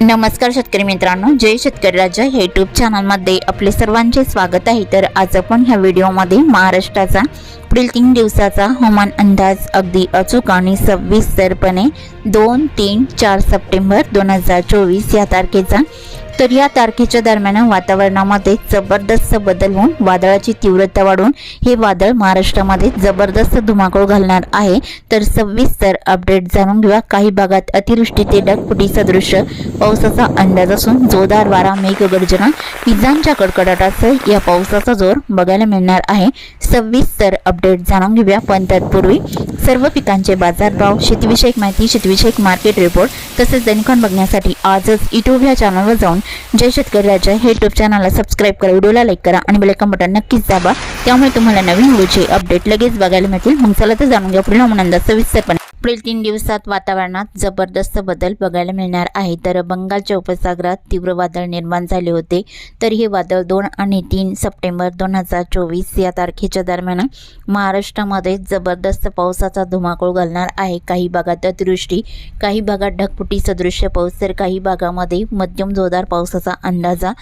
नमस्कार शेतकरी मित्रांनो जय शेतकरी राजा. हे यूट्यूब चॅनलमध्ये आपले सर्वांचे स्वागत आहे. तर आज आपण ह्या व्हिडिओमध्ये महाराष्ट्राचा पुढील तीन दिवसाचा हवामान अंदाज अगदी अचूक आणि सविस्तरपणे दोन तीन चार सप्टेंबर दोन हजार चोवीस या तारखेचा तर या तारखेच्या दरम्यान वातावरणामध्ये जबरदस्त बदल होऊन वादळाची तीव्रता वाढून हे वादळ महाराष्ट्रामध्ये जबरदस्त धुमाकूळ घालणार आहे. तर सविस्तर अपडेट जाणून घेऊया. काही भागात अतिवृष्टी ते ढगफुटी सदृश पावसाचा अंदाज असून जोरदार वारा मेघगर्जना विजांच्या कडकडाटासह या पावसाचा जोर बघायला मिळणार आहे. सविस्तर अपडेट जाणून घेऊया. पण तत्पूर्वी सर्व पिकांचे बाजारभाव शेतीविषयक माहिती शेतीविषयक मार्केट रिपोर्ट तसेच दैनिकांत बघण्यासाठी आजच युट्यूब या चॅनलवर जाऊन जय शेतकरी राजा. हे यूट्यूब चॅनलला सबस्क्राईब करा व्हिडिओला लाईक करा आणि बेलायकन बटन नक्कीच दाबा. त्यामुळे तुम्हाला नवीन व्हिडिओचे अपडेट लगेच बघायला मिळतील. मग चला तर जाणून घ्या. पुढील हवामान सविस्तरपणे. पुढील तीन दिवसात वातावरणात जबरदस्त बदल बघायला मिळणार आहे. तर बंगालच्या उपसागरात तीव्र वादळ निर्माण झाले होते. तर हे वादळ दोन आणि तीन सप्टेंबर दोन हजार चोवीस या तारखेच्या दरम्यान महाराष्ट्रामध्ये जबरदस्त पावसाचा धुमाकूळ घालणार आहे. काही भागात अतिवृष्टी काही भागात ढगफुटी सदृश्य पाऊस तर काही भागामध्ये मध्यम जोरदार पावसाचा अंदाजा.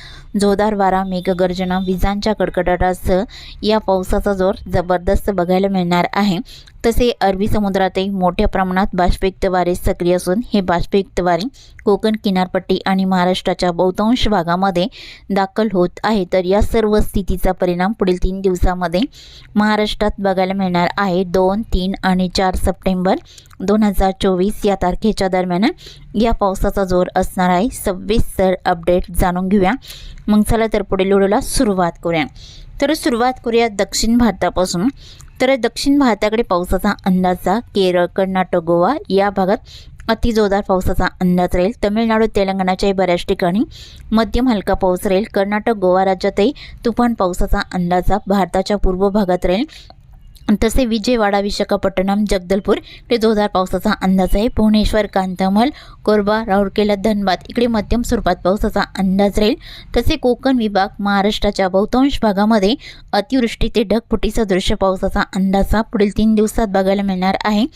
जोरदार वारा मेघगर्जना विजांच्या कडकडाटासह या पावसाचा जोर जबरदस्त बघायला मिळणार आहे. तसे अरबी समुद्रातही मोठ्या प्रमाणात बाष्पयुक्त वारे सक्रिय असून हे बाष्पयुक्त वारे कोकण किनारपट्टी आणि महाराष्ट्राच्या बहुतांश भागामध्ये दाखल होत आहे. तर या सर्व स्थितीचा परिणाम पुढील तीन दिवसामध्ये महाराष्ट्रात बघायला मिळणार आहे. दोन तीन आणि चार सप्टेंबर दोन हजार चोवीस या तारखेच्या दरम्यान या पावसाचा जोर असणार आहे. सविस्तर अपडेट जाणून घेऊया. मग चला तर पुढील व्हिडिओला सुरुवात करूया. तर सुरुवात करूया दक्षिण भारतापासून. तर दक्षिण भारताकडे पावसाचा अंदाजा केरळ कर्नाटक गोवा या भागात अति जोरदार पावसाचा अंदाज राहील. तमिळनाडू तेलंगणाच्याही बऱ्याच ठिकाणी मध्यम हलका पाऊस राहील. कर्नाटक गोवा राज्यातही तुफान पावसाचा अंदाजा भारताच्या पूर्व भागात राहील. तसे विजयवाडा विशाखापट्टणम जगदलपूर इकडे जोरदार पावसाचा अंदाज आहे. भुवनेश्वर कांतामल कोरबा राऊरकेला धनबाद इकडे मध्यम स्वरूपात पावसाचा अंदाज राहील. तसे कोकण विभाग महाराष्ट्राच्या बहुतांश भागामध्ये अतिवृष्टी ते ढगफुटी सदृश्य पावसाचा हा पुढील तीन दिवसात बघायला मिळणार आहे.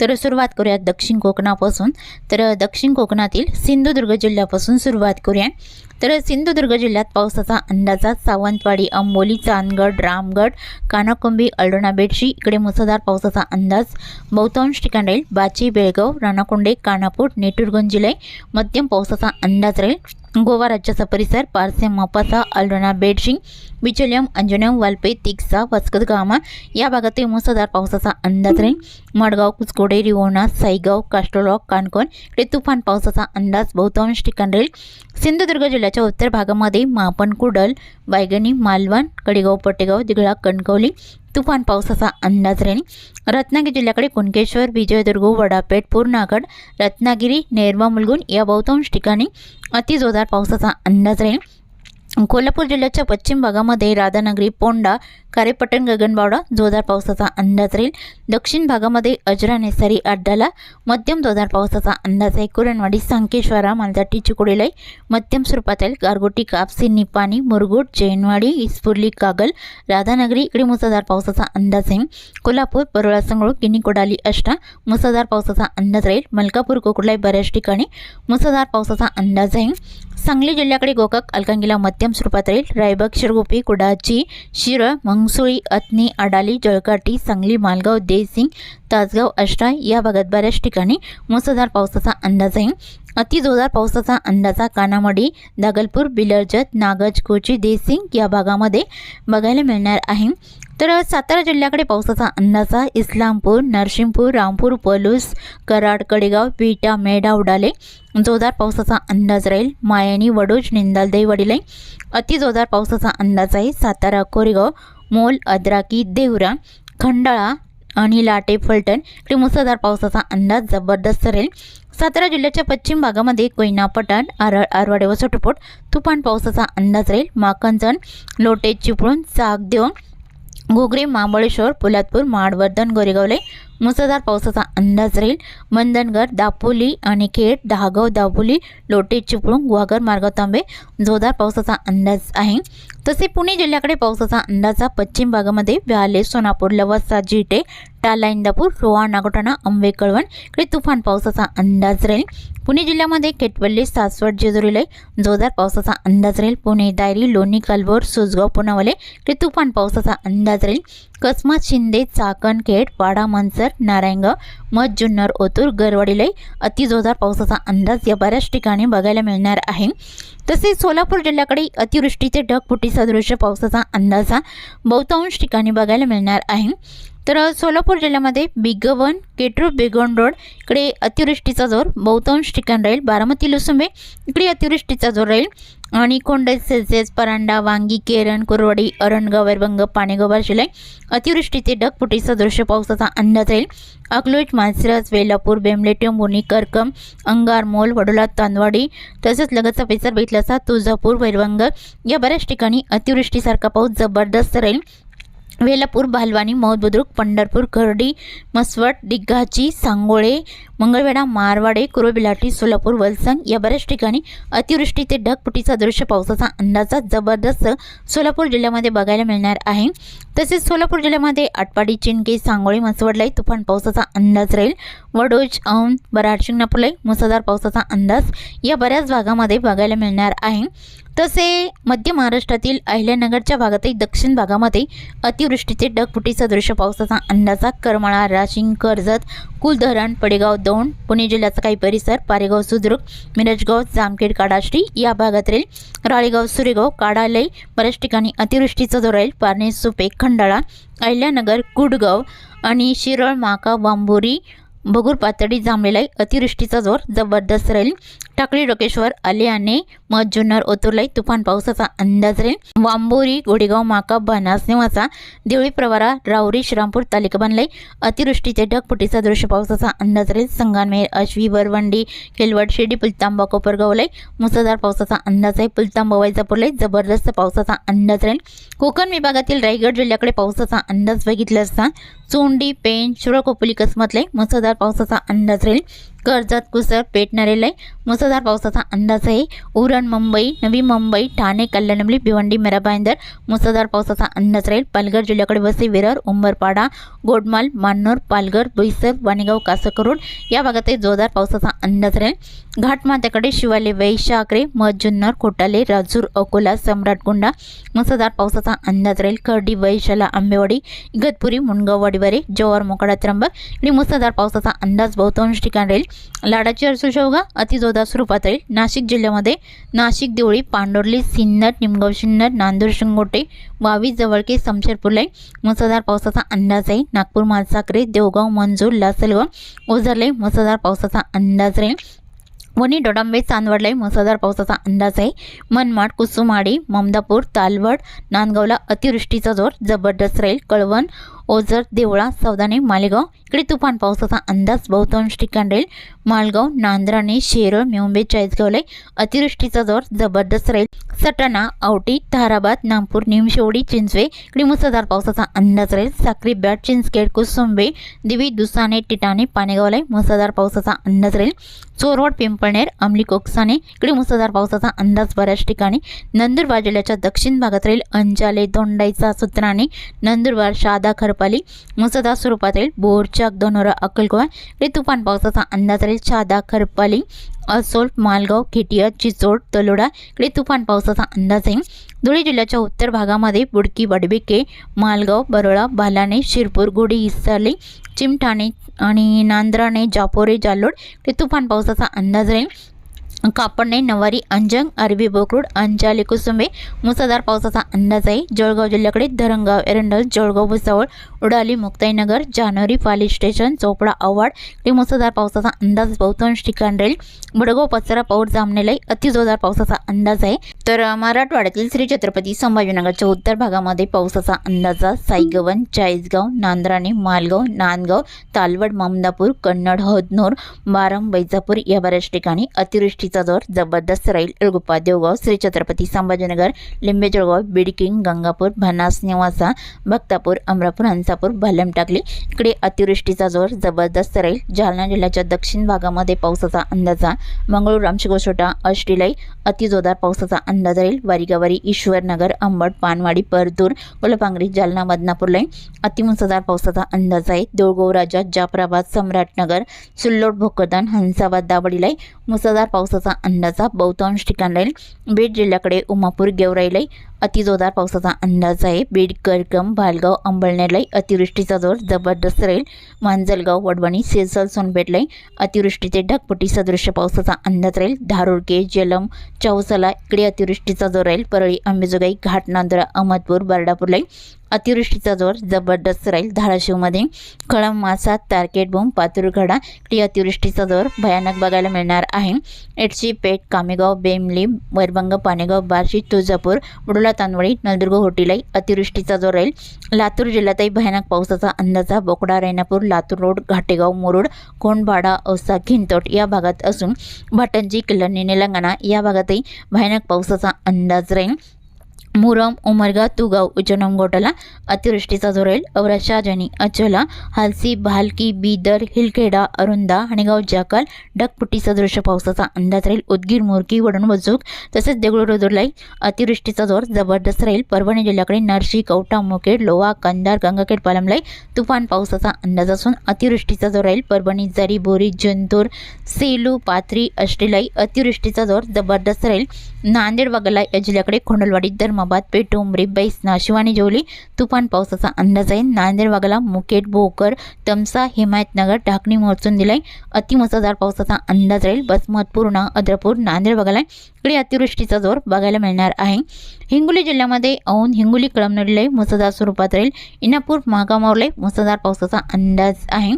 तर सुरुवात करूया दक्षिण कोकणापासून. तर दक्षिण कोकणातील सिंधुदुर्ग जिल्ह्यापासून सुरुवात करूया तर सिंधुदुर्ग जिल्ह्यात पावसाचा अंदाजा सावंतवाडी अंबोली चांदगड रामगड कानाकुंबी अल्डोणा बेडशी इकडे मुसळधार पावसाचा अंदाज. बहुतांश ठिकाण राहील बाची बेळगाव राणाकोंडे कानापूर नेटुरगंज जिल्हे मध्यम पावसाचा अंदाज राहील. गोवा राज्याचा परिसर पारसे मापासा अल्डोना बेडशिंग बिचोलियम अंजनम वालपे तिक्सा वस्कतगामा या भागातील मुसळधार पावसाचा अंदाज राहील. मडगाव कुचकोडे रिवोणा साईगाव काष्टोलॉक काणकोण इकडे तुफान पावसाचा अंदाज बहुतांश ठिकाणी राहील. सिंधुदुर्ग जिल्ह्याच्या उत्तर भागामध्ये मापन कुडल बायगणी मालवण कडेगाव पटेगाव दिघळा कणकवली तुफान पावसाचा अंदाज राहील. रत्नागिरी जिल्ह्याकडे कुणकेश्वर विजयदुर्ग वडापेठ पूर्णागड रत्नागिरी नेरवा मुलगुण या बहुतांश ठिकाणी अतिजोरदार पावसाचा अंदाज राहील. कोल्हापूर जिल्ह्याच्या पश्चिम भागामध्ये राधानगरी पोंडा कारेपट्टण गगनबावडा जोरदार पावसाचा अंदाज राहील. दक्षिण भागामध्ये अजरा नेसारी अड्डाला मध्यम जोरदार पावसाचा अंदाज आहे. कुरणवाडी सांकेश्वरा मालदाटी चिकोडीलाई मध्यम स्वरूपात येईल गारगोटी कापसी निपाणी मुरगुड जैनवाडी इस्पुर्ली कागल राधानगरी इकडे मुसळधार पावसाचा अंदाज आहे. कोल्हापूर परोळा संगळू किनी कोडाली अष्टा मुसळधार पावसाचा अंदाज राहील. मलकापूर कोकुडलाई बऱ्याच ठिकाणी मुसळधार पावसाचा अंदाज आहे. सांगली जिल्ह्याकडे गोकाक अलकांगीला मध्यम स्वरूपात राहील. रायबाग शिरगोपी कुडाची शिरळ मंगसुळी अतनी अडाली जळकाटी सांगली मालगाव देसिंग तासगाव अष्टा या भागात बऱ्याच ठिकाणी मुसळधार पावसाचा अंदाज आहे. अति जोरदार पावसाचा अंदाजा कानामडी दागलपूर बिलरजत नागज कोची देसिंग या भागामध्ये बघायला मिळणार आहे. तर सातारा जिल्ह्याकडे पावसाचा अंदाज इस्लामपूर नरसिंहपूर रामपूर पलूस कराड कडेगाव विटा मेढा उडाले. जोरदार पावसाचा अंदाज राहील. मायानी वडोज निंदाल वडिलाई अति जोरदार पावसाचा अंदाज आहे. सातारा कोरेगाव मोल अद्राकी देवरा खंडाळा आणि लाटे फलटण. इकडे मुसळधार पावसाचा अंदाज जबरदस्त राहील. सातारा जिल्ह्याच्या पश्चिम भागामध्ये कोयना पठाण आरळ आरवाडे व सोटपोट. तुफान पावसाचा अंदाज राहील. माकंजण लोटे चिपळूण देऊन घोगरे महाबळेश्वर पोलादपूर माडवर्धन गोरेगावले मुसळधार पावसाचा अंदाज राहील. मंदनगड दापोली आणि खेड दहागाव दापोली लोटे चिपळूण गुहागर मार्गाव तांबे जोरदार पावसाचा अंदाज आहे. तसे पुणे जिल्ह्याकडे पावसाचा अंदाजा पश्चिम भागामध्ये व्याले सोनापूर लवासा जिटे टाला इंदापूर रोहा नागोटाणा अंबे कळवण इकडे तुफान पावसाचा अंदाज राहील. पुणे जिल्ह्यामध्ये केटवल्ली सासवड जेजुरीला जोरदार पावसाचा अंदाज राहील. पुणे दायरी लोणी कलबोर सुजगाव पुनावले इकडे तुफान पावसाचा अंदाज राहील. कसमात शिंदे चाकण खेड वाडा मनसर नारायणगाव मध जुन्नर ओतूर गरवाडीला अतिजोरदार पावसाचा अंदाज या बऱ्याच ठिकाणी बघायला मिळणार आहे. तसेच सोलापूर जिल्ह्याकडे अतिवृष्टीचे ढगफुटी सदृश्य पावसाचा अंदाज हा बहुतांश ठिकाणी बघायला मिळणार आहे. तर सोलापूर जिल्ह्यामध्ये बिगवन केटरू बेगोन रोड इकडे अतिवृष्टीचा जोर बहुतांश ठिकाण राहील. बारामती लुसुंबे इकडे अतिवृष्टीचा जोर राहील. आणि कोंडे सेसेस परांडा वांगी केरन कुरवाडी अरणगाव वैरभंग पाणेगाव जिल्हे अतिवृष्टीचे ढगपुटीचा दृश्य पावसाचा अंदाज राहील. अकलोज मासिरस वेलापूर बेमले टेंबोनी करकम अंगार मोल वडोला तांदवाडी तसंच लगतचा परिसर बघितला असता तुळजापूर वैरवंग या बऱ्याच ठिकाणी अतिवृष्टीसारखा पाऊस जबरदस्त राहील. वेलापूर भालवानी मौदबुद्रुक पंढरपूर खर्डी मसवड दिग्गाची सांगोळे मंगळवेढा मारवाडे कुरोबिलाटी सोलापूर वलसंग या बऱ्याच ठिकाणी अतिवृष्टी ते ढगफुटीचा दृश्य पावसाचा अंदाजा जबरदस्त सोलापूर जिल्ह्यामध्ये बघायला मिळणार आहे. तसेच सोलापूर जिल्ह्यामध्ये आटपाडी चिंके सांगोळे मसवडलाही तुफान पावसाचा अंदाज राहील. वडोज औंध बराड शिंगणापूरलाही मुसळधार पावसाचा अंदाज या बऱ्याच भागामध्ये बघायला मिळणार आहे. तसे मध्य महाराष्ट्रातील अहिल्यानगरच्या भागातही दक्षिण भागामध्ये अतिवृष्टीचे ढगफुटीचा दृश्य पावसाचा अंदाजा. करमाळा राशिंग कर्जत कुलधरण पडेगाव दौंड पुणे जिल्ह्याचा काही परिसर पारेगाव सुद्रुक मिरजगाव जामखेड काडाश्री या भागात राहील राळेगाव सुरेगाव काडालय बऱ्याच ठिकाणी अतिवृष्टीचा जोर राहील. पारणे सुपे खंडाळा अहिल्यानगर कुडगाव आणि शिरळ माका बांबोरी भगूर पातळी जांभलेला अतिवृष्टीचा जोर जबरदस्त राहील. टाकळी डोकेश्वर आलेआने मध जुन्नर ओतुरलाई तुफान पावसाचा अंदाज राहील वांबोरी गोडेगाव माका बनास निवासा देवळी प्रवारा राऊरी श्रामपूर तालुका बनलाई अतिवृष्टीचे ढगफुटीचा दृश्य पावसाचा अंदाज राहील संगानमेर अश्वी वरवंडी खेलवड शिर्डी पुलतांबा कोपरगावलाई मुसळधार पावसाचा अंदाज आहे. पुलतांबा वैजापूरलाई जबरदस्त पावसाचा अंदाज राहील कोकण विभागातील रायगड जिल्ह्याकडे पावसाचा अंदाज बघितला असता चोंडी पेन शिरोकोपली कसमतलाई मुसळधार पावसाचा अंदाज राहील कर्जत कुसर पेटणारेलय मुसळधार पावसाचा अंदाज आहे उरण मुंबई नवी मुंबई ठाणे कल्याणमली भिवंडी मेराबाईंदर. मुसळधार पावसाचा अंदाज राहील. पालघर जिल्ह्याकडे वसे विरार उंबरपाडा गोडमाल मान्नूर पालघर बोईसर वाणेगाव कासकरोड या भागातही जोरदार पावसाचा अंदाज राहील. घाटमात्याकडे शिवाले वैशा आकरे जुन्नर खोटाले राजूर अकोला सम्राटगुंडा मुसळधार पावसाचा अंदाज राहील. खर्डी वैशाला आंबेवाडी इगतपुरी मुंडगाव वाडीवारे जवाहर मोकाडा त्र्यंबक. आणि मुसळधार पावसाचा अंदाज बहुतांश ठिकाण राहील. लाडाची अरसुशोगा अतिजोरदार स्वरूपात राहील नाशिक जिल्ह्यामध्ये नाशिक देवळी पांडोर्ली सिन्नर निमगाव सिन्नर नांदूर शिंगोटे वावी जवळके समशेरपूरलाई मुसळधार पावसाचा अंदाज आहे. नागपूर मालसाकरे देवगाव मंजूर लासलगाव ओझरलाई मुसळधार पावसाचा अंदाज राहील वणी डोडांबे चांदवडलाही मुसळधार पावसाचा अंदाज आहे. मनमाड कुसुमाडी ममदापूर तालवड नांदगावला अतिवृष्टीचा जोर जबरदस्त राहील कळवण ओझर देवळा सौदाने मालेगाव. इकडे तुफान पावसाचा अंदाज बहुतांश ठिकाण राहील. मालगाव नांद्राणे शेरळ मेवंबे चाळीसगावला अतिवृष्टीचा जोर जबरदस्त राहील. सटाणा औटी ताराबाद नागपूर निमशेवडी चिंचवे. इकडे मुसळधार पावसाचा अंदाज राहील. साक्री बॅट चिंचखेड कुसुंबे दिवी दुसाने टिटाणे पाणेगावला मुसळधार पावसाचा अंदाज राहील. चोरवड पिंपळनेर अमली कोकसाने इकडे मुसळधार पावसाचा अंदाज बऱ्याच ठिकाणी. नंदुरबार जिल्ह्याच्या दक्षिण भागात राहील. अंजाले दोंडाईचा सूत्राने नंदुरबार शादा खरप पाली मुसळधार स्वरूपात येईल बोरचाक दोनोरा अक्कलकोवा इकडे तुफान पावसाचा अंदाज राहील. छादा खरपाली असोल मालगाव खेटिया चिचोड तलोडा इकडे तुफान पावसाचा अंदाज आहे धुळे जिल्ह्याच्या उत्तर भागामध्ये बुडकी बडबिके मालगाव बरोळा बालाणे शिरपूर गोडी इसाली चिमठाणे आणि नांद्राणे जापोरे जालोड इकडे तुफान पावसाचा अंदाज राहील. कापडणे नवारी अंजंग अरबी बोकरूड अंजाली कुसुंबे मुसळधार पावसाचा अंदाज आहे. जळगाव जिल्ह्याकडे धरणगाव एरंडल जळगाव भुसावळ उडाली मुक्ताईनगर जानेवारी पाली स्टेशन चोपडा आव्हाड ते मुसळधार पावसाचा अंदाज. बहुतांश ठिकाण राहील बडगाव पचरा पाऊस जामनेला अतिजोरदार पावसाचा अंदाज आहे. तर मराठवाड्यातील श्री छत्रपती संभाजीनगरच्या उत्तर भागामध्ये पावसाचा अंदाज साईगवन चाळीसगाव नांद्राणे मालगाव नांदगाव तालवड ममदापूर कन्नड हदनोर बारम बैजापूर या बऱ्याच ठिकाणी अतिवृष्टी अतिवृष्टीचा जोर जबरदस्त राहील एळगुप्पा देवगाव श्री छत्रपती संभाजीनगर लिंबे जळगाव बिडकिंग गंगापूर भनास नेवासा भक्तापूर अमरापूर हंसापूर भालम टाकली. इकडे अतिवृष्टीचा जोर जबरदस्त राहील जालना जिल्ह्याच्या दक्षिण भागामध्ये पावसाचा अंदाज मंगळूर रामशिगोसोटा अष्टीलाई अतिजोरदार पावसाचा अंदाज राहील. वारीगावारी ईश्वरनगर अंबड पानवाडी परतूर कोलपांगरी जालना बदनापूरलाई अतिमुसळधार पावसाचा अंदाज आहे. देऊळगाव राजा जाफराबाद सम्राटनगर सुल्लोड भोकरदान हंसाबाद दाबडीलाई मुसळधार पावसाचा अंदाजा बहुतांश ठिकाण राहील. बीड जिल्ह्याकडे उमापूर गेवराईलाई अतिजोरदार पावसाचा अंदाज आहे. बीड करकम भालगाव अंबळनेरलाई अतिवृष्टीचा जोर जबरदस्त राहील. मांजलगाव वडवणी सेसल सोनपेठलाई अतिवृष्टीचे ढगपट्टी सदृश्य पावसाचा अंदाज राहील. धारुळके जलम चौसला इकडे अतिवृष्टीचा जोर राहील. परळी अंबेजोगाई घाटनांदुरा अहमदपूर बर्डापूरलाई अतिवृष्टीचा जोर जबरदस्त राहील धाराशिवमध्ये. कळम मासा तारकेट बोंब पातुरगडा इकडे अतिवृष्टीचा जोर भयानक बघायला मिळणार आहे. एडशी पेठ कामेगाव बेमली वैरभंग पाणेगाव बार्शी तुळजापूर बुडला तांदवडी नलदुर्ग होटीलाई अतिवृष्टीचा जोर राहील लातूर जिल्ह्यातही भयानक पावसाचा अंदाजा बोकडा रेणापूर लातूर रोड घाटेगाव मुरुड कोंडबाडा औसा खिंतोट या भागात असून भाटंजी किल्लणी निलंगणा या भागातही भयानक पावसाचा अंदाज राहील. मुरम उमरगा तुगाव उजनम गोटाला अतिवृष्टीचा जोर राहील औरा शाहजनी अचला हालसी भालकी बीदर हिलखेडा अरुंदा हणेगाव जाकाल ढगपुटी दृश्य पावसाचा अंदाज राहील. उदगीर मोरकी वडण वजूक तसेच देगलूर अतिवृष्टीचा जोर जबरदस्त राहील. परभणी जिल्ह्याकडे नरशी कवटा मुखेड लोहा कंदार गंगाखेड पालमलाई तुफान पावसाचा अंदाज असून अतिवृष्टीचा जोर राहील. परभणी जरी बोरी जंतूर सेलू पाथरी अष्टीलाई अतिवृष्टीचा जोर जबरदस्त राहील. नांदेड वगला या जिल्ह्याकडे खोंडलवाडी धर्माबाद पेठ उमरी नाशिव आणि जोली तुफान पावसाचा अंदाज आहे. नांदेड वगला मुकेट भोकर तमसा हिमायतनगर ढाकणी मोडसून दिलाय. अतिमुसळधार पावसाचा अंदाज राहील. बसमत पूर्णा अद्रपूर नांदेड वगला इकडे अतिवृष्टीचा जोर बघायला मिळणार आहे. हिंगोली जिल्ह्यामध्ये औन हिंगोली कळमनुरीला मुसळधार स्वरूपात राहील. इनापूर महागामावरला मुसळधार पावसाचा अंदाज आहे.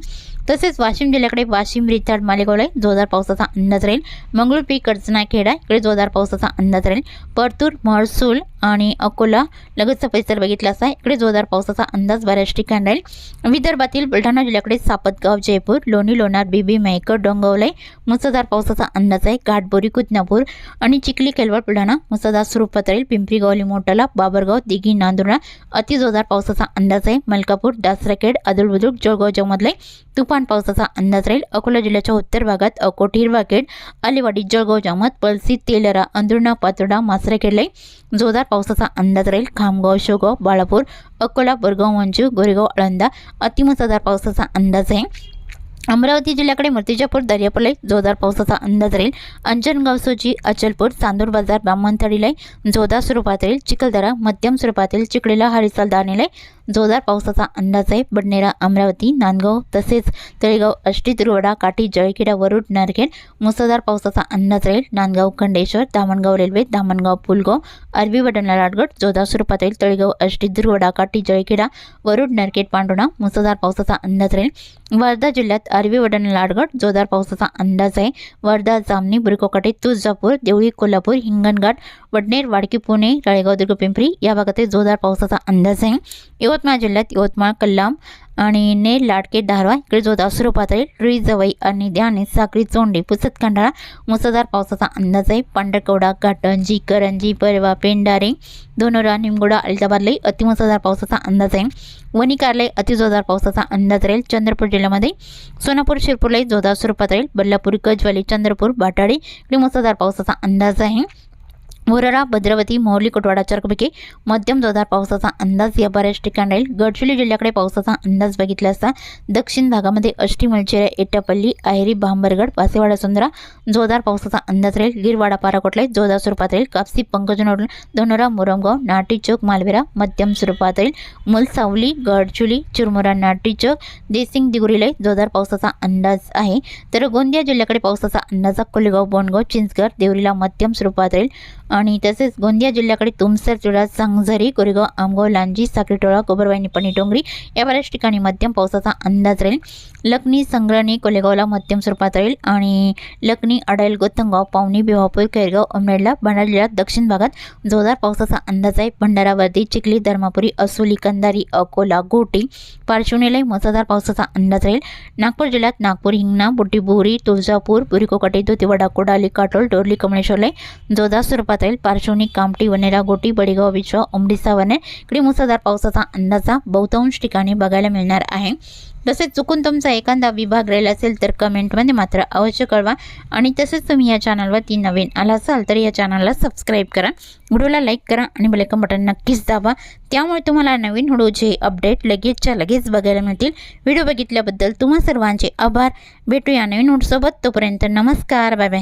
तसेच वाशिम जिल्ह्याकडे वाशिम रिचार्ड मालेगावला जोरदार पावसाचा अंदाज राहील. मंगळूर पीक कडचना खेडा इकडे जोरदार पावसाचा अंदाज राहील. परतूर महसूल आणि अकोला लगतचा परिसर बघितला असता इकडे जोरदार पावसाचा अंदाज बऱ्याच ठिकाणी राहील. विदर्भातील बुलढाणा जिल्ह्याकडे सापतगाव जयपूर लोणी लोणार बीबी मेहकर डोंगवलाई मुसळधार पावसाचा अंदाज आहे. घाटबोरी कुदनापूर आणि चिखली केलवड बुलढाणा मुसळधार स्वरूपात राहील. पिंपरी गवली मोटाला बाबरगाव दिघी नांदुर्णा अतिजोरदार पावसाचा अंदाज आहे. मलकापूर दासराखेड अदुलबुद्रुक जळगाव जमधले तुफान पावसाचा अंदाज राहील. अकोला जिल्ह्याच्या उत्तर भागात अकोट हिरवाखेड अलिवाडी जळगाव जामत पलसी तेलरा अंदुर्णा पातोडा मासरेखेडलाई जोरदार पावसाचा अंदाज राहील. खामगाव शोगाव बाळापूर अकोला बोरगाव मंजू गोरेगाव आळंदा अतिमुसळधार पावसाचा अंदाज आहे. अमरावती जिल्ह्याकडे मूर्तिजापूर दर्यापूरला जोरदार पावसाचा अंदाज राहील. अंजनगाव सोजी अचलपूर चांदूर बाजार ब्राह्मणथडीलाई जोरदार स्वरूपात राहील. चिखलदरा मध्यम स्वरूपातील चिकडेला हरिसाल दाणेला जोरदार पावसाचा अंदाज आहे. बडनेरा अमरावती नांदगाव तसेच तळेगाव अष्टी तिरुवडा काठी जळखेडा वरुड नारखेड मुसळधार पावसाचा अंदाज राहील. नांदगाव खंडेश्वर दामणगाव रेल्वे दामणगाव पुलगाव अरबी वडणला राडगड जोरदार स्वरूपात राहील तळेगाव अष्टी दुर्वडा काठी जळखेडा वरुड नारखेड पांडुणा मुसळधार पावसाचा अंदाज राहील. वर्धा जिल्ह्यात अरबी वडण लाडगड जोरदार पावसाचा अंदाज आहे. वर्धा जामणी बुरकोकाटे तुळजापूर देवळी कोल्हापूर हिंगणघाट वडनेर वाडकी पुणे राळेगाव दुर्ग पिंपरी या भागातील जोरदार पावसाचा अंदाज आहे. यवतमाळ जिल्ह्यात यवतमाळ कल्लाम आणि नेर लाडके धारवा इकडे जोरदार स्वरूपात राहील रुई जवई आणि ध्याने साखळी चोंडी पुसत खंडाळा मुसळधार पावसाचा अंदाज आहे. पांढरकवडा घाटंजी करंजी परवा पेंडारे धोनोरा निमगोडा अलिताबादलाही अतिमुसळधार पावसाचा अंदाज आहे. वणी कारले अतिजोरदार पावसाचा अंदाज राहील. चंद्रपूर जिल्ह्यामध्ये सोनापूर शिरपूरलाही जोरदार स्वरूपात राहील. बल्लापूर गजवाली चंद्रपूर बाटाडी इकडे मुसळधार पावसाचा अंदाज आहे. मोररा भद्रावती मोरली कुटवाडा चरकपैकी मध्यम जोरदार पावसाचा अंदाज या बऱ्याच ठिकाणी राहील गडचिरोली जिल्ह्याकडे पावसाचा अंदाज बघितला असता दक्षिण भागामध्ये अष्टी मलचेरा एटापल्ली आयरी भांबरगड पासेवाडा सुंदरा जोरदार पावसाचा अंदाज राहील. गिरवाडा पाराकोटला जोरदार स्वरूपात राहील. कापसी पंकजनोड दोनोरा मुरमगाव नाटी चौक मालवेरा मध्यम स्वरूपात राहील. मुलसावली गडचुली चुरमुरा नाटी चौक देसिंग दिगुरीला जोरदार पावसाचा अंदाज आहे. तर गोंदिया जिल्ह्याकडे पावसाचा अंदाज कोलेगाव बोंडगाव चिंचगड देवरीला मध्यम स्वरूपात राहील. आणि तसेच गोंदिया जिल्ह्याकडे तुमसर चुडा सांगझरी कोरेगाव आमगाव लांजी साखरीटोळा कोबरवाई निपाणी डोंगरी या बऱ्याच ठिकाणी मध्यम पावसाचा अंदाज राहील. लखनी संग्रहणी कोलेगावला मध्यम स्वरूपात राहील आणि लखनी अडाईल गोतंगाव पावनी बिवापूर कैरगाव अमरेडला भंडारा जिल्ह्यात दक्षिण भागात जोरदार पावसाचा अंदाज आहे. भंडारावरती चिखली धर्मापुरी असोली कंदारी अकोला गोटी पार्श्वनीलाही मुसळधार पावसाचा अंदाज राहील. नागपूर जिल्ह्यात नागपूर हिंगणा बुटीबोरी तुळजापूर बुरिकोकाटे धोतीवाडा कोडाली काटोल डोरली कमळेश्वरला जोरदार स्वरूपात राहील पार्श्वनी कामटी वनेरा गोटी बडेगाव विश्व उमडीसा वने इकडे मुसळधार पावसाचा अंदाजा बहुतांश ठिकाणी बघायला मिळणार आहे. तसेच चुकून तुमचा एखादा विभाग राहिला असेल तर कमेंटमध्ये मात्र अवश्य कळवा. आणि तसेच तुम्ही या चॅनलवरती नवीन आला असाल तर या चॅनलला सबस्क्राईब करा. व्हिडिओला लाईक करा आणि बेलेकन बटन नक्कीच दाबा. त्यामुळे तुम्हाला नवीन व्हिडिओचे अपडेट लगेचच्या लगेच बघायला मिळतील. व्हिडिओ बघितल्याबद्दल तुम्हा सर्वांचे आभार. भेटूया नवीन व्हिडिओसोबत. तोपर्यंत नमस्कार. Bye bye.